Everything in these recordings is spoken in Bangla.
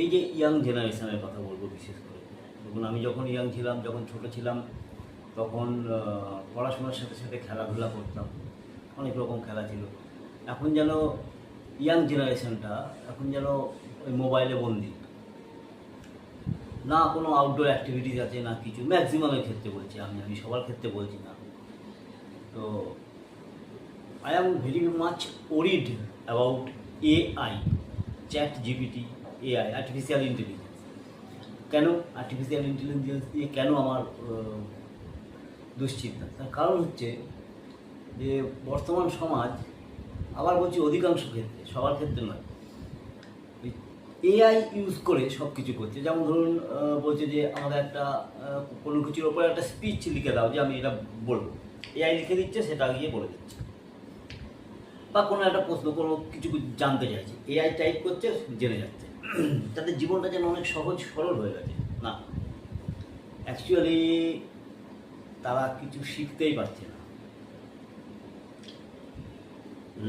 এই যে ইয়াং জেনারেশনের কথা বলব বিশেষ করে। দেখুন, আমি যখন ইয়াং ছিলাম, যখন ছোট ছিলাম, তখন পড়াশোনার সাথে সাথে খেলাধুলা করতাম। অনেক রকম খেলা ছিল। এখন যেন ইয়াং জেনারেশনটা এখন যেন ওই মোবাইলে বন্দি। না কোনো আউটডোর অ্যাক্টিভিটিস আছে, না কিছু। ম্যাক্সিমামের ক্ষেত্রে বলছি আমি আমি সবার ক্ষেত্রে বলছি না। তো I am very much worried about AI chat GPT AI artificial intelligence কেন আর্টিফিশিয়াল ইন্টেলিজেন্স দিয়ে কেন আমার দুশ্চিন্তা? তার কারণ হচ্ছে যে বর্তমান সমাজ আবার বলছি অধিকাংশ ক্ষেত্রে, সবার ক্ষেত্রে নয়। এআই ইউজ করে সব কিছু করছে। যেমন ধরুন বলছে যে আমাকে একটা কোনো কিছুর ওপরে একটা স্পিচ লিখে দাও, যে আমি এটা বলব। এআই লিখে দিচ্ছে, সেটা গিয়ে বলে দিচ্ছে। বা কোনো একটা প্রশ্ন কোনো কিছু জানতে চাইছে। এআই টাইপ করছে, জেনে যাচ্ছে। তাদের জীবনটা যেন অনেক সহজ, সরল হয়ে গেছে। না অ্যাকচুয়ালি তারা কিছু শিখতেই পারছে না।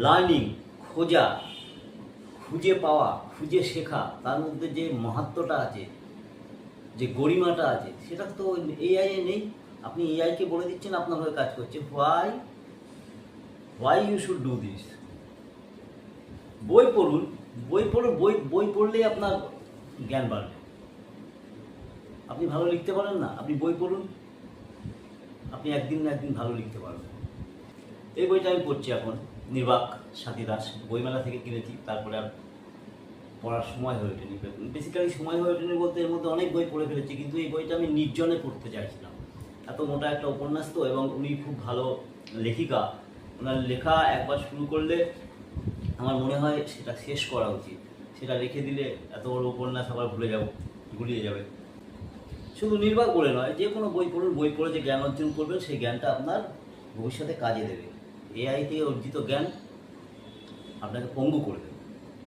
লার্নিং খোঁজা, খুঁজে পাওয়া, খুঁজে শেখা, তার মধ্যে যে মাহাত্মটা আছে, যে গরিমাটা আছে, সেটা তো এআই এ নেই। আপনি এআইকে বলে দিচ্ছেন, আপনার হয়ে কাজ করছে। Why why you should do this বই পড়ুন বই পড়ুন বই বই পড়লেই আপনার জ্ঞান বাড়বে। আপনি ভালো লিখতে পারেন না, আপনি বই পড়ুন। আপনি একদিন না একদিন ভালো লিখতে পারবেন। এই বইটা আমি পড়ছি এখন, নির্বাক সাথী দাস বইমেলা থেকে কিনেছি, তারপরে আর পড়ার সময় হয়ে ওঠেনি। বেসিক্যালি সময় হয়ে ওঠেনি বলতে এর মধ্যে অনেক বই পড়ে ফেলেছি, কিন্তু এই বইটা আমি নির্জনে পড়তে চাইছিলাম। এত মোটা একটা উপন্যাস তো, এবং উনি খুব ভালো লেখিকা। ওনার লেখা একবার শুরু করলে আমার মনে হয় সেটা শেষ করা উচিত। সেটা রেখে দিলে এত বড় উপন্যাস আবার ভুলে যাব, গুলিয়ে যাবে। শুধু নির্বাহ করে নয়, যে কোনো বই পড়ুন, বই পড়ে যে জ্ঞান অর্জন করবেন সেই জ্ঞানটা আপনার ভবিষ্যতে কাজে দেবে। এআই থেকে অর্জিত জ্ঞান আপনাকে পঙ্গু করে দেবে।